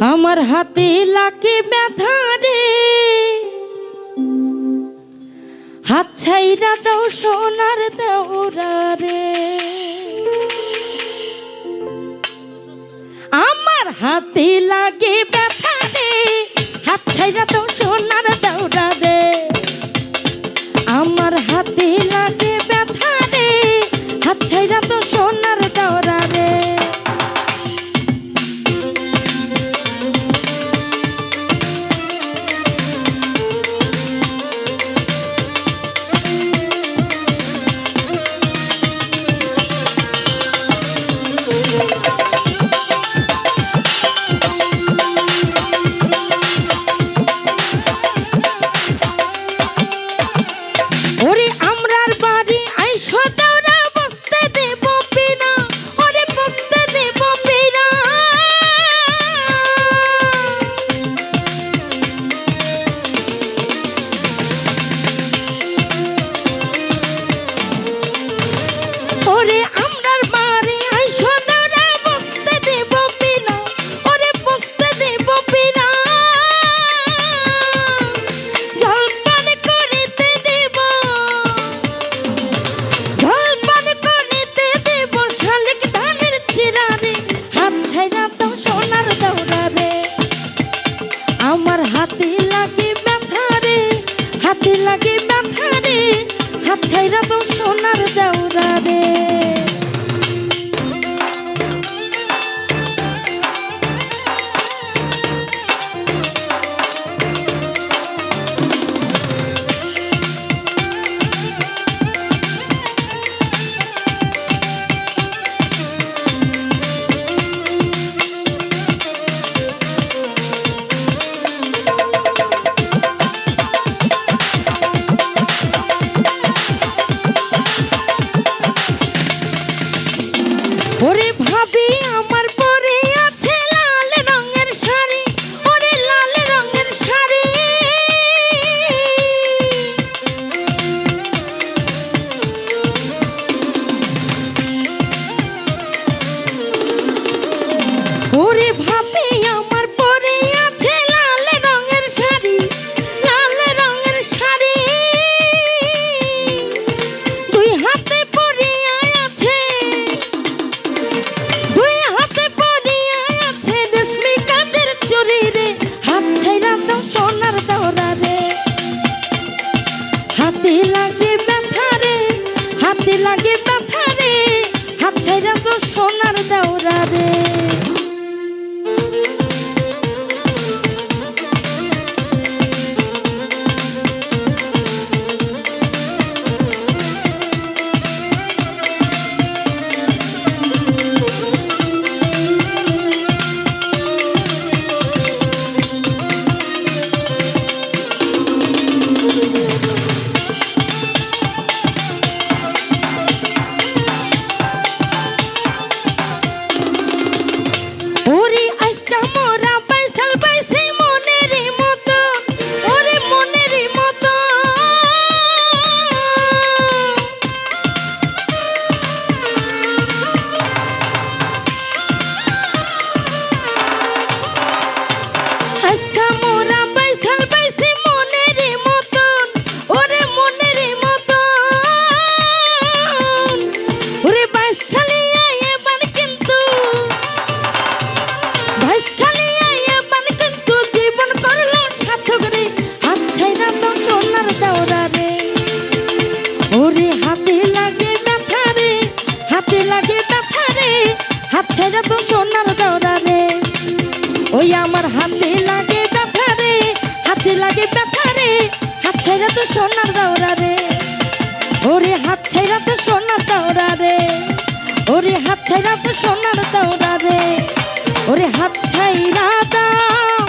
আমার হাতে লাকে ব্যথা রে। হাত ছাইরা দাও সোনার দেওরা রে। আমার হাতে লাগে ব্যথা রে। হাত ছাইরা দাও পাইরা সোনার যাও ওরে ভাবি আমার হাত ছেড়াতে সোনা চৌরা রে। ওরে হাত ছেড়াতে সোনার চৌরা রে। ওরে হাত ছাইরা দাও।